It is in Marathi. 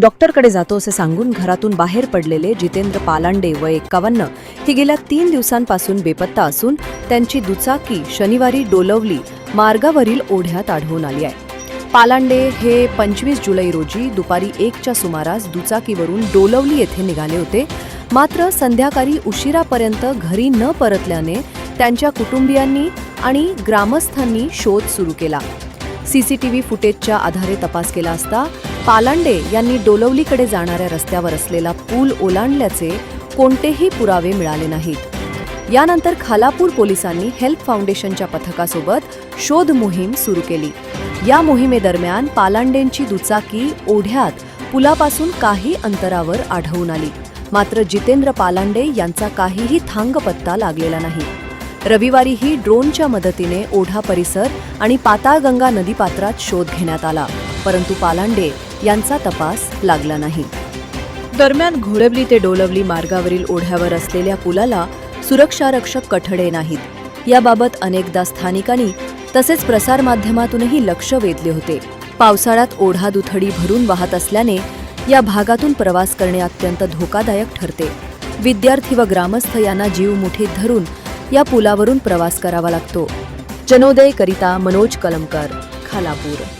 डॉक्टरकडे जातो असे सांगून घरातून बाहेर पडलेले जितेंद्र पालांडे वय एक्कावन्न ही गेल्या तीन दिवसांपासून बेपत्ता असून त्यांची दुचाकी शनिवारी डोलवली मार्गावरील ओढ्यात आढळून आली आहे. पालांडे हे पंचवीस जुलै रोजी दुपारी एकच्या सुमारास दुचाकीवरून डोलवली येथे निघाले होते. मात्र संध्याकाळी उशिरापर्यंत घरी न परतल्याने त्यांच्या कुटुंबियांनी आणि ग्रामस्थांनी शोध सुरू केला. सीसीटीव्ही फुटेजच्या आधारे तपास केला असता पालांडे यांनी डोलवलीकडे जाणाऱ्या रस्त्यावर असलेला पूल ओलांडल्याचे कोणतेही पुरावे मिळाले नाहीत. यानंतर खालापूर पोलिसांनी हेल्प फाउंडेशनच्या पथकासोबत शोध मोहीम सुरू केली. या मोहिमेदरम्यान पालांडेंची दुचाकी ओढ्यात पुलापासून काही अंतरावर आढळून आली. मात्र जितेंद्र पालांडे यांचा काहीही थांगपत्ता लागलेला नाही. रविवारीही ड्रोनच्या मदतीने ओढा परिसर आणि पाताळगंगा नदीपात्रात शोध घेण्यात आला. परंतु पालांडे यांचा तपास लागला नाही. दरम्यान घोडवली ते डोलवली मार्गावरील ओढ्यावर असलेल्या पुलाला सुरक्षारक्षक कठडे नाहीत. याबाबत अनेकदा स्थानिकांनी तसेच प्रसारमाध्यमातूनही लक्ष वेधले होते. पावसाळ्यात ओढा दुथडी भरून वाहत असल्याने या भागातून प्रवास करणे अत्यंत धोकादायक ठरते. विद्यार्थी व ग्रामस्थ यांना जीव मुठीत धरून या पुलावरून प्रवास करावा लागतो. जनोदय करिता मनोज कलमकर खालापूर.